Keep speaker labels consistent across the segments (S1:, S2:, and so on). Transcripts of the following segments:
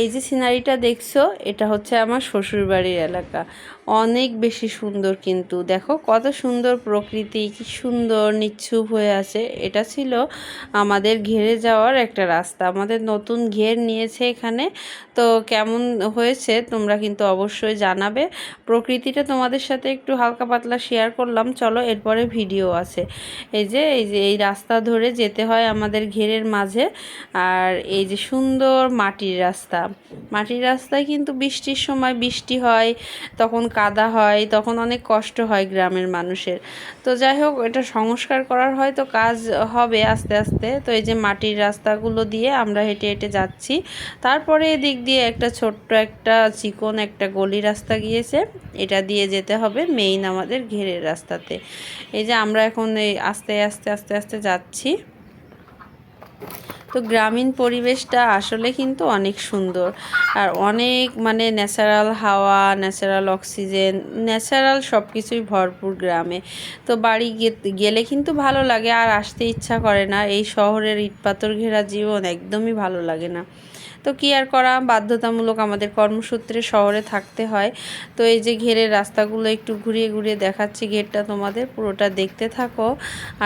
S1: এই যে সিনারিটা দেখছ, এটা হচ্ছে আমার শ্বশুরবাড়ির এলাকা। অনেক বেশি সুন্দর কিন্তু। দেখো কত সুন্দর প্রকৃতি, কি সুন্দর, নিচ্ছুপ হয়ে আছে। এটা ছিল আমাদের ঘেরে যাওয়ার একটা রাস্তা। আমাদের নতুন ঘের নিয়েছে এখানে। তো কেমন হয়েছে তোমরা কিন্তু অবশ্যই জানাবে। প্রকৃতিটা তোমাদের সাথে একটু হালকা পাতলা শেয়ার করলাম। চলো এরপরে ভিডিও আছে। এই যে এই যে, এই রাস্তা ধরে যেতে হয় আমাদের ঘেরের মাঝে। আর এই যে সুন্দর মাটির রাস্তা। মাটির রাস্তায় কিন্তু বৃষ্টির সময় বৃষ্টি হয়, তখন কাদা হয়, তখন অনেক কষ্ট হয় গ্রামের মানুষের। তো যাই হোক, এটা সংস্কার করার হয়তো কাজ হবে আস্তে আস্তে। তো এই যে মাটির রাস্তাগুলো দিয়ে আমরা হেঁটে হেঁটে যাচ্ছি। তারপরে এদিক দিয়ে একটা ছোট্ট একটা চিকন একটা গলি রাস্তা গিয়েছে। এটা দিয়ে যেতে হবে মেইন আমাদের ঘেরের রাস্তাতে। এই যে আমরা এখন এই আস্তে আস্তে আস্তে আস্তে যাচ্ছি। তো গ্রামীণ পরিবেশটা আসলে কিন্তু অনেক সুন্দর। আর অনেক মানে ন্যাচারাল হাওয়া ন্যাচারাল অক্সিজেন ন্যাচারাল সব কিছুই ভরপুর গ্রামে। তো বাড়ি গেলে কিন্তু ভালো লাগে, আর আসতে ইচ্ছা করে না। এই শহরের ইটপাথর ঘেরা জীবন একদমই ভালো লাগে না। তো কি আর করা? বাধ্যতামূলক আমাদের কর্মসূত্রে শহরে থাকতে হয়। তো এই যে ঘেরের রাস্তাগুলো একটু ঘুরিয়ে ঘুরিয়ে দেখাচ্ছি, ঘেরটা তোমাদের পুরোটা দেখতে থাকো।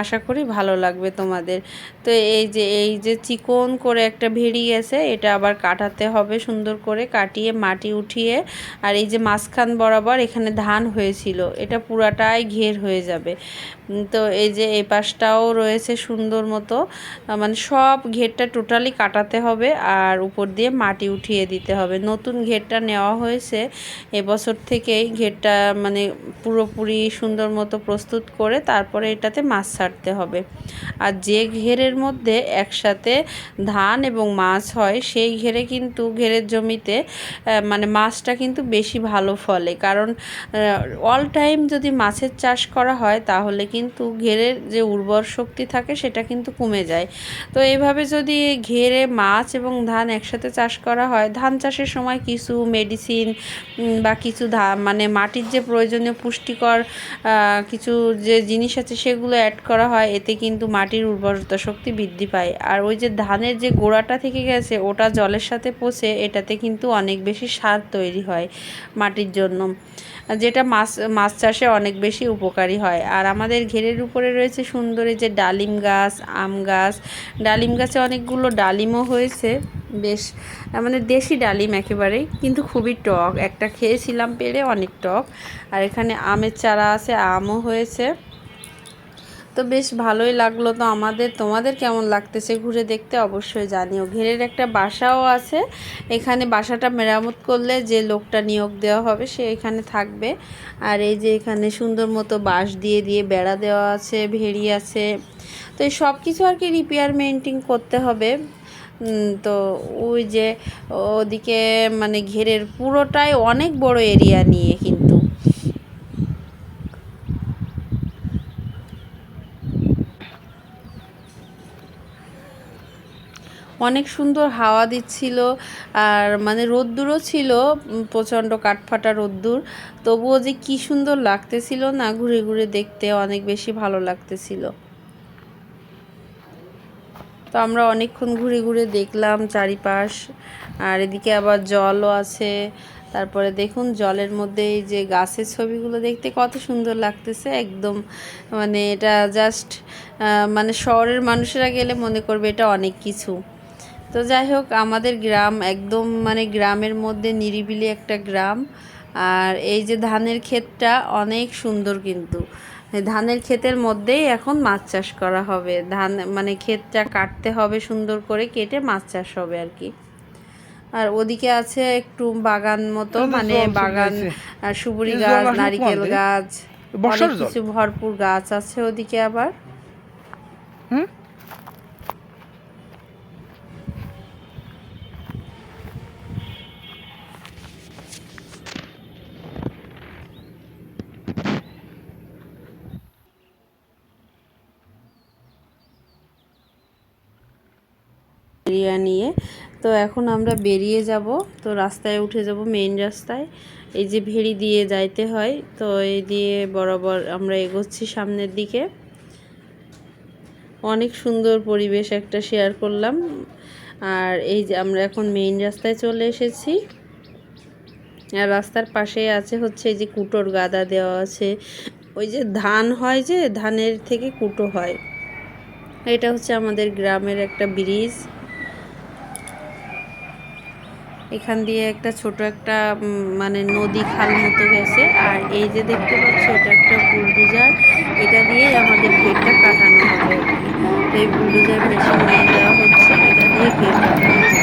S1: আশা করি ভালো লাগবে তোমাদের। তো এই যে এই যে চিকন করে একটা ভেড়ি গেছে, এটা আবার কাটাতে হবে সুন্দর করে, কাটিয়ে মাটি উঠিয়ে। আর এই যে মাঝখান বরাবর এখানে ধান হয়েছিল, এটা পুরাটাই ঘের হয়ে যাবে। তো এই যে এই পাশটাও রয়েছে সুন্দর মতো। মানে সব ঘেরটা টোটালি কাটাতে হবে। আর উপর দিয়ে মাটি উঠিয়ে দিতে হবে। নতুন ঘেরটা নেওয়া হয়েছে। এবছর থেকেই ঘেরটা মানে পুরোপুরি সুন্দর মতো প্রস্তুত করে তারপরে এটাতে মাছ ছাড়তে হবে। আর যে ঘেরের মধ্যে একসাথে ধান এবং মাছ হয়, সেই ঘেরে কিন্তু ঘেরের জমিতে মানে মাছটা কিন্তু বেশি ভালো ফলে। কারণ অল টাইম যদি মাছের চাষ করা হয়, তাহলে কিন্তু ঘেরের যে উর্বর শক্তি থাকে, সেটা কিন্তু কমে যায়। তো এইভাবে যদি ঘেরে মাছ এবং ধান একসাথে চাষ করা হয়। ধান চাষের সময় কিছু মেডিসিন বা কিছু মানে মাটির যে প্রয়োজনীয় পুষ্টিকর কিছু যে জিনিস আছে সেগুলো অ্যাড করা হয়। এতে কিন্তু মাটির উর্বরতা শক্তি বৃদ্ধি পায়। আর ওই যে ধানের যে গোড়াটা থেকে গেছে, ওটা জলের সাথে পচে এটাতে কিন্তু অনেক বেশি সার তৈরি হয় মাটির জন্য। যেটা মাছ মাছ চাষে অনেক বেশি উপকারী হয়। আর আমাদের ঘেরের উপরে রয়েছে সুন্দরী যে ডালিম গাছ, আম গাছ। ডালিম গাছে অনেকগুলো ডালিমও হয়েছে। বেশ মানে দেশি ডালিম একেবারেই, কিন্তু খুবই টক। একটা খেয়েছিলাম পেরে অনেক টক। আর এখানে আমের চারা আছে, আমও হয়েছে। তো বেশ ভালোই লাগল তো আমাদের। তোমাদের কেমন লাগতেছে ঘুরে দেখতে অবশ্যই জানিও। ঘেরের একটা বাসাও আছে। এখানে বাসাটা মেরামত করলে যে লোকটা নিয়োগ দেওয়া হবে সে এখানে থাকবে। আর এই যে এখানে সুন্দর মতো বাঁশ দিয়ে দিয়ে বেড়া দেওয়া আছে, ভেড়ি আছে। তো এই সব কিছু আর কি রিপেয়ার মেন্টিং করতে হবে। তো ওই যে ওদিকে মানে ঘেরের পুরোটাই অনেক বড় এরিয়া নিয়ে কিন্তু। অনেক সুন্দর হাওয়া দিচ্ছিল আর মানে রোদ্দুরও ছিল প্রচণ্ড কাঠফাটা রোদ্দুর। তবুও যে কি সুন্দর লাগতেছিল না, ঘুরে ঘুরে দেখতে অনেক বেশি ভালো লাগতেছিল। তো আমরা অনেকক্ষণ ঘুরে ঘুরে দেখলাম চারিপাশ। আর এদিকে আবার জলও আছে। তারপরে দেখুন জলের মধ্যে এই যে গাছের ছবিগুলো দেখতে কত সুন্দর লাগতেছে। একদম মানে এটা জাস্ট মানে শহরের মানুষেরা গেলে মনে করবে এটা অনেক কিছু। তো যাই হোক, আমাদের গ্রাম একদম মানে গ্রামের মধ্যে নিরিবিলি একটা গ্রাম। আর এই যে ধানের ক্ষেতটা অনেক সুন্দর কিন্তু। ধানের ক্ষেতের মধ্যেই এখন মাছ চাষ করা হবে। ধান মানে ক্ষেতটা কাটতে হবে সুন্দর করে কেটে মাছ চাষ হবে আর কি। আর ওদিকে আছে একটু বাগান মতো মানে বাগান সুবুরি গাছ নারিকেল গাছ অনেক কিছু ভরপুর গাছ আছে ওদিকে আবার। হুম? এরিয়া নিয়ে। তো এখন আমরা বেরিয়ে যাব। তো রাস্তায় উঠে যাব মেইন রাস্তায়। এই যে ভেড়ি দিয়ে যাইতে হয়। তো এই দিয়ে বরাবর আমরা এগোচ্ছি সামনের দিকে। অনেক সুন্দর পরিবেশ একটা শেয়ার করলাম। আর এই যে আমরা এখন মেইন রাস্তায় চলে এসেছি। আর রাস্তার পাশে আছে হচ্ছে এই যে কুটোর গাদা দেওয়া আছে। ওই যে ধান হয় যে, ধানের থেকে কুটো হয়। এটা হচ্ছে আমাদের গ্রামের একটা ব্রিজ। এখান দিয়ে একটা ছোট একটা মানে নদী খাল মতো গেছে। আর এই যে দেখতে পাচ্ছ, এটা একটা বুলডুজার। এটা দিয়ে আমাদের গেটটা কাটানো হবে। এই বুলডুজার মেশিন নিয়ে দেওয়া হচ্ছে। এটা দিয়ে গেট কাটানো